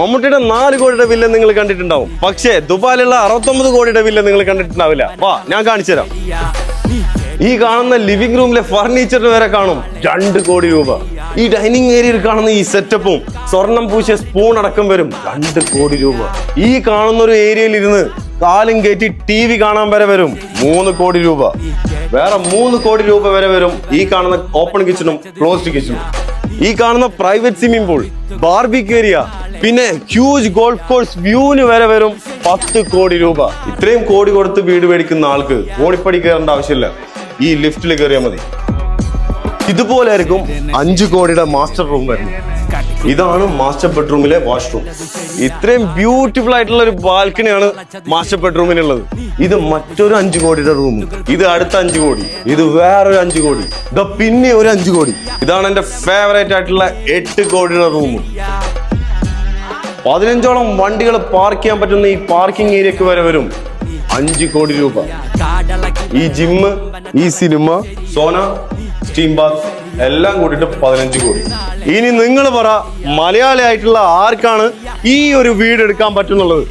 മമ്മൂട്ടിയുടെ നാല് കോടിയുടെ വില്ല നിങ്ങൾ കണ്ടിട്ടുണ്ടാവും. പക്ഷേ ദുബായിലുള്ള അറുപത്തൊമ്പത് കോടിയുടെ വില്ല നിങ്ങൾ കണ്ടിട്ടുണ്ടാവില്ല. വാ ഞാൻ കാണിച്ചു തരാം. ഈ കാണുന്ന ലിവിംഗ് റൂമിലെ ഫർണിച്ചറിന് വരെ കാണും. രണ്ട് കോടി രൂപ. ഈ ഡൈനിങ് ഏരിയയിൽ കാണുന്ന ഈ സെറ്റപ്പും സ്വർണം പൂശിയ സ്പൂൺ അടക്കം വരും. രണ്ട് കോടി രൂപ. ഈ കാണുന്ന ഒരു ഏരിയയിൽ ഇരുന്ന് കാലും കയറ്റി ടി വി കാണാൻ വരെ വരും. മൂന്ന് കോടി രൂപ. വേറെ മൂന്ന് കോടി രൂപ വരെ വരും ഈ കാണുന്ന ഓപ്പൺ കിച്ചണും ക്ലോസ്ഡ് കിച്ചണും ഈ കാണുന്ന private swimming pool barbecue area പിന്നെ ഹ്യൂജ് ഗോൾഫ് കോഴ്സ് വ്യൂവിന് വരെ വരും പത്ത് കോടി രൂപ. ഇത്രയും കോടി കൊടുത്ത് വീട് മേടിക്കുന്ന ആൾക്ക് ഓടിപ്പടി കയറേണ്ട ആവശ്യമില്ല. ഈ ലിഫ്റ്റിൽ കയറിയാൽ മതി. ഇതുപോലെ ആയിരിക്കും അഞ്ചു കോടിയുടെ മാസ്റ്റർ റൂം വരുന്നത്. ഇതാണ് മാസ്റ്റർ ബെഡ്റൂമിലെ വാഷ്റൂം ഇത്രയും ബ്യൂട്ടിഫുൾ ആയിട്ടുള്ള ഒരു ബാൽക്കണിയാണ് മാസ്റ്റർ ബെഡ്റൂമിനുള്ളത് ഇത് മറ്റൊരു അഞ്ചു കോടിയുടെ റൂം ഇത് അടുത്ത അഞ്ചു കോടി. ഇത് വേറൊരു അഞ്ചു കോടി. ഇത് പിന്നെ ഒരു അഞ്ചു കോടി. ഇതാണ് എന്റെ ഫേവറേറ്റ് ആയിട്ടുള്ള എട്ട് കോടിയുടെ റൂം പതിനഞ്ചോളം വണ്ടികൾ പാർക്ക് ചെയ്യാൻ പറ്റുന്ന ഈ പാർക്കിംഗ് ഏരിയക്ക് വരെ വരും. അഞ്ച് കോടി രൂപ. ഈ ജിമ്മ് ഈ സിനിമ സോന സ്റ്റീം ബാത്ത് എല്ലാം കൂടിയിട്ട് പതിനഞ്ച് കോടി. ഇനി നിങ്ങൾ പറ മലയാളി ആയിട്ടുള്ള ആർക്കാണ് ഈ ഒരു വീട് എടുക്കാൻ പറ്റുന്നുള്ളത്?